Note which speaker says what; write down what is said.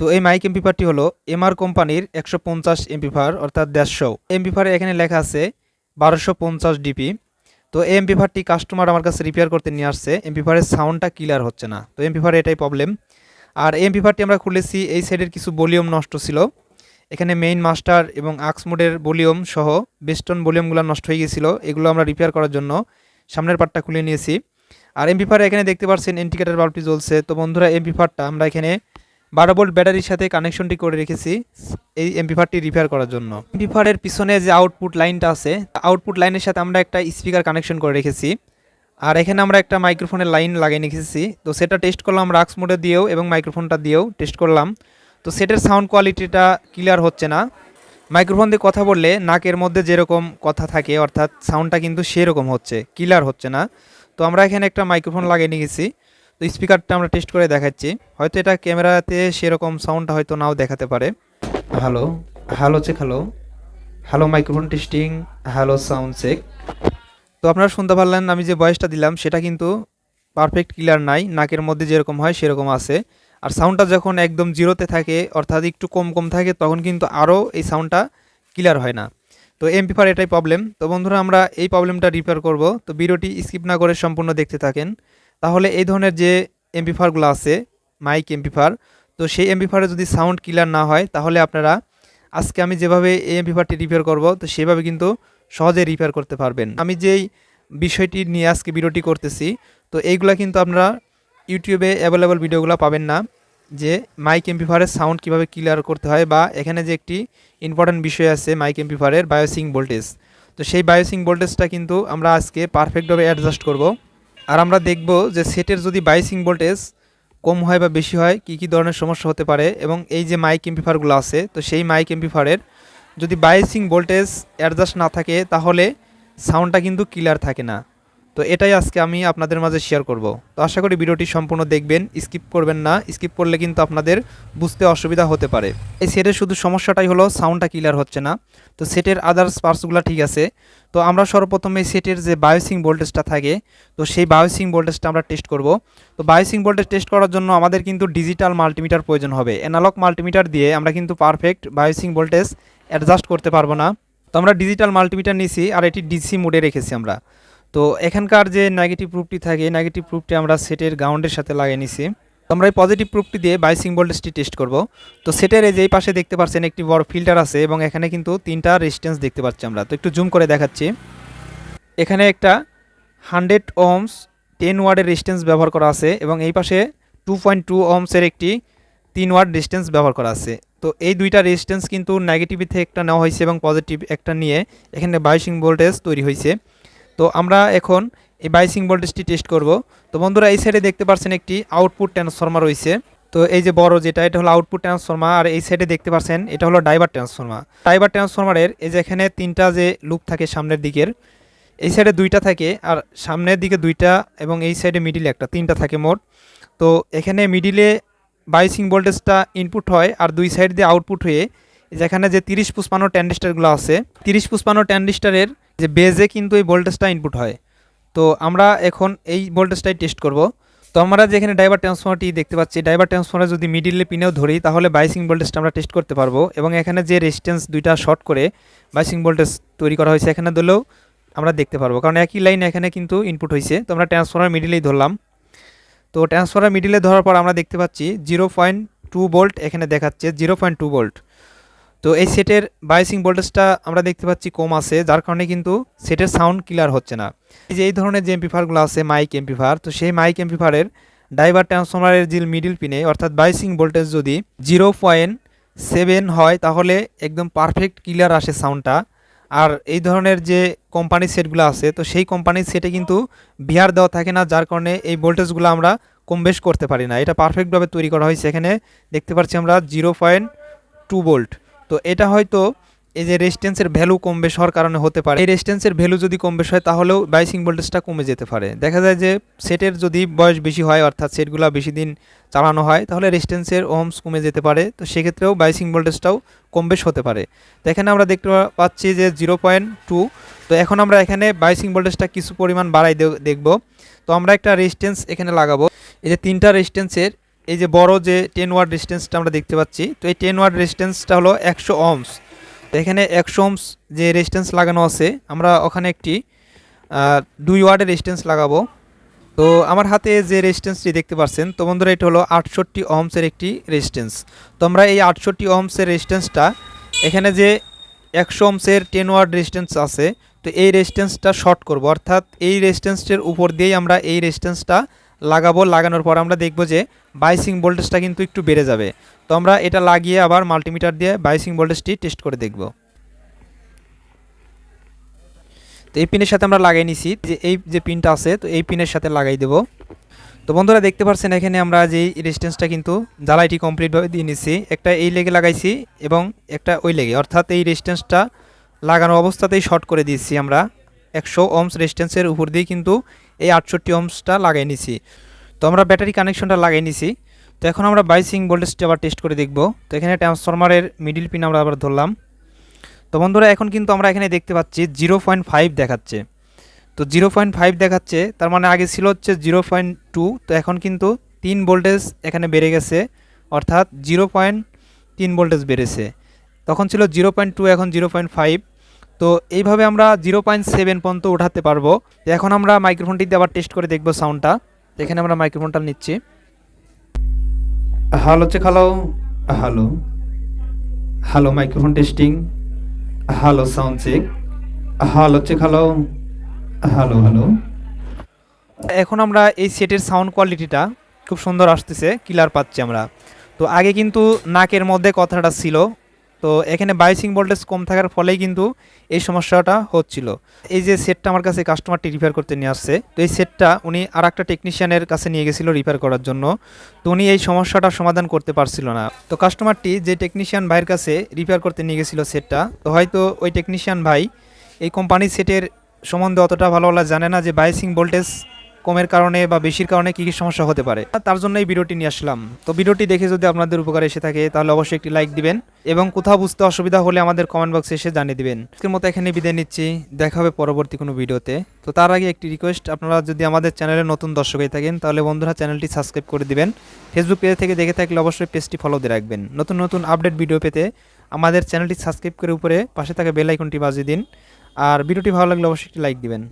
Speaker 1: তো এই মাইক এমপিফারটি হলো এমআর কোম্পানির একশো পঞ্চাশ এমপিফার অর্থাৎ দেড়শো। এমপিফারে এখানে লেখা আছে বারোশো পঞ্চাশ ডিপি তো এই এমপিফারটি কাস্টমার আমার কাছে রিপেয়ার করতে নিয়ে আসছে। এমপিফারের সাউন্ডটা ক্লিয়ার হচ্ছে না। তো এমপিফারে এটাই প্রবলেম আর এমপিফারটি আমরা খুলেছি, এই সাইডের কিছু ভলিউম নষ্ট ছিল। এখানে মেইন মাস্টার এবং আক্স মোডের ভলিউম সহ বেস্টন ভলিউমগুলো নষ্ট হয়ে গেছিল এগুলো আমরা রিপেয়ার করার জন্য সামনের পার্টটা খুলে নিয়েছি। আর এমপিফারে এখানে দেখতে পাচ্ছেন ইন্ডিকেটার বাল্বটি জ্বলছে। তো বন্ধুরা এমপিফারটা আমরা এখানে বারো ভোল্ট ব্যাটারির সাথে কানেকশনটি করে রেখেছি এই এমপিফারটি রিপেয়ার করার জন্য। এমপিফারের পিছনে যে আউটপুট লাইনটা আছে, আউটপুট লাইনের সাথে আমরা একটা স্পিকার কানেকশন করে রেখেছি। আর এখানে আমরা একটা মাইক্রোফোনের লাইন লাগিয়ে রেখেছি। তো সেটা টেস্ট করলাম রাক্স মোডে দিয়েও এবং মাইক্রোফোনটা দিয়েও টেস্ট করলাম। তো সেটের সাউন্ড কোয়ালিটিটা ক্লিয়ার হচ্ছে না। মাইক্রোফোন দিয়ে কথা বললে নাকের মধ্যে যেরকম কথা থাকে, অর্থাৎ সাউন্ডটা কিন্তু সেরকম হচ্ছে, ক্লিয়ার হচ্ছে না। তো আমরা এখানে একটা মাইক্রোফোন লাগিয়ে নিয়ে গেছি তো স্পিকারটা আমরা টেস্ট করে দেখাচ্ছি। হয়তো এটা ক্যামেরাতে সেরকম সাউন্ডটা হয়তো নাও দেখাতে পারে। Hello hello check hello hello microphone testing hello sound check তো আপনারা শুনতে পারলেন আমি যে ভয়েসটা দিলাম সেটা কিন্তু পারফেক্ট ক্লিয়ার নাই। নাকের মধ্যে যেরকম হয় সেরকম আছে। আর সাউন্ডটা যখন একদম জিরোতে থাকে অর্থাৎ একটু কম কম থাকে তখন কিন্তু আরও এই সাউন্ডটা ক্লিয়ার হয় না। তো এমপিফার এটাই প্রবলেম তো বন্ধুরা আমরা এই প্রবলেমটা রিপেয়ার করব। তো ভিডিওটি স্কিপ না করে সম্পূর্ণ দেখতে থাকেন। তাহলে এই ধরনের যে এমপিফারগুলো আছে মাইক এমপিফার তো সেই এমপিফারে যদি সাউন্ড ক্লিয়ার না হয়, তাহলে আপনারা আজকে আমি যেভাবে এই এমপিফারটি রিপেয়ার করব, তো সেভাবে কিন্তু সহজে রিপেয়ার করতে পারবেন। আমি যেই বিষয়টি নিয়ে আজকে ভিডিওটি করতেছি, তো এইগুলা কিন্তু আপনারা ইউটিউবে অ্যাভেলেবল ভিডিওগুলো পাবেন না, যে মাইক এমপিফারের সাউন্ড কীভাবে ক্লিয়ার করতে হয় বা এখানে যে একটি ইম্পর্ট্যান্ট বিষয় আছে মাইক এমপিফারের বায়োসিং ভোল্টেজ তো সেই বায়োসিং ভোল্টেজটা কিন্তু আমরা আজকে পারফেক্টভাবে অ্যাডজাস্ট করব। আর আমরা দেখব যে সেটের যদি বাইসিং ভোল্টেজ কম হয় বা বেশি হয়, কি কি ধরনের সমস্যা হতে পারে এবং এই যে মাইক এমপিফারগুলো আছে, তো সেই মাইক এমপিফারের যদি বাইসিং ভোল্টেজ অ্যাডজাস্ট না থাকে, তাহলে সাউন্ডটা কিন্তু ক্লিয়ার থাকে না। তো এটাই আজকে আমি আপনাদের মাঝে শেয়ার করব। তো আশা করি ভিডিওটি সম্পূর্ণ দেখবেন স্কিপ করবেন না। স্কিপ করলে কিন্তু আপনাদের বুঝতে অসুবিধা হতে পারে। এই সেটের শুধু সমস্যাটাই হলো সাউন্ডটা ক্লিয়ার হচ্ছে না। তো সেটের আদার্স পার্টসগুলো ঠিক আছে। তো আমরা সর্বপ্রথম এই সেটের যে বায়োসিং ভোল্টেজটা থাকে, তো সেই বায়োসিং ভোল্টেজটা আমরা টেস্ট করব। তো বায়োসিং ভোল্টেজ টেস্ট করার জন্য আমাদের কিন্তু ডিজিটাল মাল্টিমিটার প্রয়োজন হবে। অ্যানালগ মাল্টিমিটার দিয়ে আমরা কিন্তু পারফেক্ট বায়োসিং ভোল্টেজ অ্যাডজাস্ট করতে পারব না। তো আমরা ডিজিটাল মাল্টিমিটার নিয়েছি আর এটি ডিসি মোডে রেখেছি আমরা। তো এখানকার যে নেগেটিভ প্রুফটি থাকে নেগেটিভ প্রুফটি আমরা সেটের গ্রাউন্ডের সাথে লাগিয়ে নিছি। আমরা এই পজিটিভ প্রুফটি দিয়ে বাইসিং ভোল্টেজটি টেস্ট করব। তো সেটের এই যে পাশে দেখতে পাচ্ছেন একটি বড় ফিল্টার আছে এবং এখানে কিন্তু তিনটা রেজিস্ট্যান্স দেখতে পাচ্ছি আমরা। তো একটু জুম করে দেখাচ্ছি। এখানে একটা হান্ড্রেড ওমস টেন ওয়ার্ডের রেজিস্ট্যান্স ব্যবহার করা আছে এবং এই পাশে টু পয়েন্ট টু ওমসের একটি তিন ওয়ার্ড রেজিস্ট্যান্স ব্যবহার করা আছে। তো এই দুইটা রেজিস্ট্যান্স কিন্তু নেগেটিভ থেকে একটা নেওয়া হয়েছে এবং পজিটিভ একটা নিয়ে এখানে বাইসিং ভোল্টেজ তৈরি হয়েছে। তো আমরা এখন এই বাইসিং ভোল্টেজটি টেস্ট করব। তো বন্ধুরা, এই সাইডে দেখতে পাচ্ছেন একটি আউটপুট ট্রান্সফর্মার রয়েছে। তো এই যে বড় যেটা, এটা হলো আউটপুট ট্রান্সফর্মার আর এই সাইডে দেখতে পাচ্ছেন এটা হলো ড্রাইভার ট্রান্সফর্মার ড্রাইভার ট্রান্সফর্মারের এই যে এখানে তিনটা যে লুপ থাকে সামনের দিকের, এই সাইডে দুইটা থাকে, আর সামনের দিকে দুইটা এবং এই সাইডে মিডিলে একটা, তিনটা থাকে মোট। তো এখানে মিডিলে বাইসিং ভোল্টেজটা ইনপুট হয়, আর দুই সাইড দিয়ে আউটপুট হয়ে যেখানে যে তিরিশ পুষ্পান্ন ট্যান্ডিস্টারগুলো আছে, তিরিশ পুষ্পান্ন ট্যান্ডিস্টারের যে বেজে কিন্তু এই ভোল্টেজটা ইনপুট হয়। তো আমরা এখন এই ভোল্টেজটাই টেস্ট করব। তো আমরা যেখানে ড্রাইভার ট্রান্সফর্মারটি দেখতে পাচ্ছি ড্রাইভার ট্রান্সফর্মার যদি মিডিলে পিনেও ধরি, তাহলে বাইসিং ভোল্টেজটা আমরা টেস্ট করতে পারব এবং এখানে যে রেজিস্ট্যান্স দুইটা শর্ট করে বাইসিং ভোল্টেজ তৈরি করা হয়েছে, এখানে দিলেও আমরা দেখতে পারব। কারণ একই লাইন এখানে কিন্তু ইনপুট হয়েছে। তো আমরা ট্রান্সফর্মার মিডিলেই ধরলাম। তো ট্রান্সফর্মার মিডিলে ধরার পর আমরা দেখতে পাচ্ছি জিরো পয়েন্ট টু ভোল্ট এখানে দেখাচ্ছে জিরো পয়েন্ট টু ভোল্ট তো এই সেটের বায়োসিং ভোল্টেজটা আমরা দেখতে পাচ্ছি কম আছে, যার কারণে কিন্তু সেটের সাউন্ড ক্লিয়ার হচ্ছে না। এই যে এই ধরনের যে এমপিফারগুলো আছে মাইক এমপিফার তো সেই মাইক এমপিফারের ড্রাইভার ট্রান্সফর্মারের যে মিডিল পিনে অর্থাৎ বাইসিং ভোল্টেজ যদি জিরো পয়েন্ট সেভেন হয়, তাহলে একদম পারফেক্ট ক্লিয়ার আসে সাউন্ডটা আর এই ধরনের যে কোম্পানির সেটগুলো আছে, তো সেই কোম্পানির সেটে কিন্তু বিহার দেওয়া থাকে না, যার কারণে এই ভোল্টেজগুলো আমরা কম বেশ করতে পারি না। এটা পারফেক্টভাবে তৈরি করা হয়েছে। এখানে দেখতে পাচ্ছি আমরা জিরো পয়েন্ট টু ভোল্ট তো এটা হয়তো এই যে রেজিস্ট্যান্সের ভ্যালু কম বেশ হওয়ার কারণে হতে পারে। এই রেজিস্ট্যান্সের ভ্যালু যদি কম বেশ হয় তাহলেও বাইসিং ভোল্টেজটা কমে যেতে পারে। দেখা যায় যে সেটের যদি বয়স বেশি হয়, অর্থাৎ সেটগুলো বেশি দিন চালানো হয়, তাহলে রেজিস্ট্যান্সের ওমস কমে যেতে পারে। তো সেক্ষেত্রেও বাইসিং ভোল্টেজটাও কম বেশ হতে পারে। তো এখানে আমরা দেখতে পাচ্ছি যে জিরো পয়েন্ট টু তো এখন আমরা এখানে বাইসিং ভোল্টেজটা কিছু পরিমাণ বাড়াই দেখব। তো আমরা একটা রেজিস্ট্যান্স এখানে লাগাবো। এই যে তিনটা রেজিস্ট্যান্সের এই যে বড় যে টেন ওয়ার্ড রেজিস্ট্যান্সটা আমরা দেখতে পাচ্ছি, তো এই টেন ওয়ার্ড রেজিস্ট্যান্সটা হলো একশো অমস তো এখানে একশো অমস যে রেজিস্ট্যান্স লাগানো আছে, আমরা ওখানে একটি দুই ওয়ার্ডের রেজিস্ট্যান্স লাগাবো। তো আমার হাতে যে রেজিস্ট্যান্সটি দেখতে পাচ্ছেন, তো বন্ধুরা এটা হলো আটষট্টি অহমসের একটি রেজিস্ট্যান্স তো আমরা এই আটষট্টি অহমসের রেজিস্ট্যান্সটা এখানে যে একশো অহমসের টেন ওয়ার্ড রেজিস্ট্যান্স আছে, তো এই রেজিস্ট্যান্সটা শর্ট করব। অর্থাৎ এই রেজিস্ট্যান্সটির উপর দিয়েই আমরা এই রেজিস্ট্যান্সটা লাগাবো, লাগানোর পর আমরা দেখব যে বাইসিং ভোল্টেজটা কিন্তু একটু বেড়ে যাবে। তো আমরা এটা লাগিয়ে আবার মাল্টিমিটার দিয়ে বাইসিং ভোল্টেজটি টেস্ট করে দেখব। তো এই পিনের সাথে আমরা লাগাই নিছি। যে এই যে পিনটা আছে, তো এই পিনের সাথে লাগাই দেব। তো বন্ধুরা দেখতে পাচ্ছেন এখানে আমরা যে রেজিস্ট্যান্সটা কিন্তু জ্বালাইটি কমপ্লিটভাবে দিয়ে নিছি। একটা এই লেগে লাগাইছি এবং একটা ওই লেগে। অর্থাৎ এই রেজিস্ট্যান্সটা লাগানো অবস্থাতেই শর্ট করে দিয়েছি আমরা। একশো ওমস রেজিস্ট্যান্সের উপর দিয়ে কিন্তু এই আটষট্টি ওমসটা লাগাই নিছি। তো আমরা ব্যাটারি কানেকশনটা লাগাই নিছি। তো এখন আমরা বাইসিং ভোল্টেজটা আবার টেস্ট করে দেখব। তো এখানে ট্রান্সফরমারের মিডিল পিন আমরা আবার ধরলাম। তো বন্ধুরা, এখন কিন্তু আমরা এখানে দেখতে পাচ্ছি জিরো পয়েন্ট ফাইভ দেখাচ্ছে। তো জিরো পয়েন্ট ফাইভ দেখাচ্ছে, তার মানে আগে ছিল হচ্ছে জিরো পয়েন্ট টু তো এখন কিন্তু তিন ভোল্টেজ এখানে বেড়ে গেছে। অর্থাৎ জিরো পয়েন্ট তিন ভোল্টেজ বেড়েছে। তখন ছিল জিরো পয়েন্ট টু এখন জিরো পয়েন্ট ফাইভ তো এইভাবে আমরা জিরো পয়েন্ট সেভেন পর্যন্ত উঠাতে পারব। এখন আমরা মাইক্রোফোনটি দিয়ে আবার টেস্ট করে দেখব সাউন্ডটা এখানে আমরা মাইক্রোফোনটা নিচ্ছি। Hello check hello hello hello microphone testing hello sound check hello check hello hello hello এখন আমরা এই সেটের সাউন্ড কোয়ালিটিটা খুব সুন্দর আসতেছে ক্লিয়ার পাচ্ছি আমরা। তো আগে কিন্তু নাকের মধ্যে কথাটা ছিল তো এখানে বাইসিং ভোল্টেজ কম থাকার ফলেই কিন্তু এই সমস্যাটা হচ্ছিল। এই যে সেটটা আমার কাছে কাস্টমারটি রিপেয়ার করতে নিয়ে আসছে, তো এই সেটটা উনি আর একটা টেকনিশিয়ানের কাছে নিয়ে গেছিল রিপেয়ার করার জন্য। তো উনি এই সমস্যাটা সমাধান করতে পারছিল না। তো কাস্টমারটি যে টেকনিশিয়ান ভাইয়ের কাছে রিপেয়ার করতে নিয়ে গেছিল সেটটা তো হয়তো ওই টেকনিশিয়ান ভাই এই কোম্পানির সেটের সম্বন্ধে অতটা ভালোভাবে জানে না যে বাইসিং ভোল্টেজ কমের কারণে বা বেশির কারণে কী কী সমস্যা হতে পারে, তার জন্য এই ভিডিওটি নিয়ে আসলাম। তো ভিডিওটি দেখে যদি আপনাদের উপকার এসে থাকে, তাহলে অবশ্যই একটি লাইক দিবেন এবং কোথাও বুঝতে অসুবিধা হলে আমাদের কমেন্ট বক্সে এসে জানিয়ে দিবেন। আজকের মতো এখানে বিদায় নিচ্ছি, দেখা হবে পরবর্তী কোনো ভিডিওতে। তো তার আগে একটি রিকোয়েস্ট আপনারা যদি আমাদের চ্যানেলে নতুন দর্শক হয়ে থাকেন, তাহলে বন্ধুরা চ্যানেলটি সাবস্ক্রাইব করে দিবেন। ফেসবুক পেজ থেকে দেখে থাকলে অবশ্যই পেজটি ফলো দিয়ে রাখবেন। নতুন নতুন আপডেট ভিডিও পেতে আমাদের চ্যানেলটি সাবস্ক্রাইব করে উপরে পাশে থাকা বেল আইকনটি বাজিয়ে দিন। আর ভিডিওটি ভালো লাগলে অবশ্যই একটি লাইক দিবেন।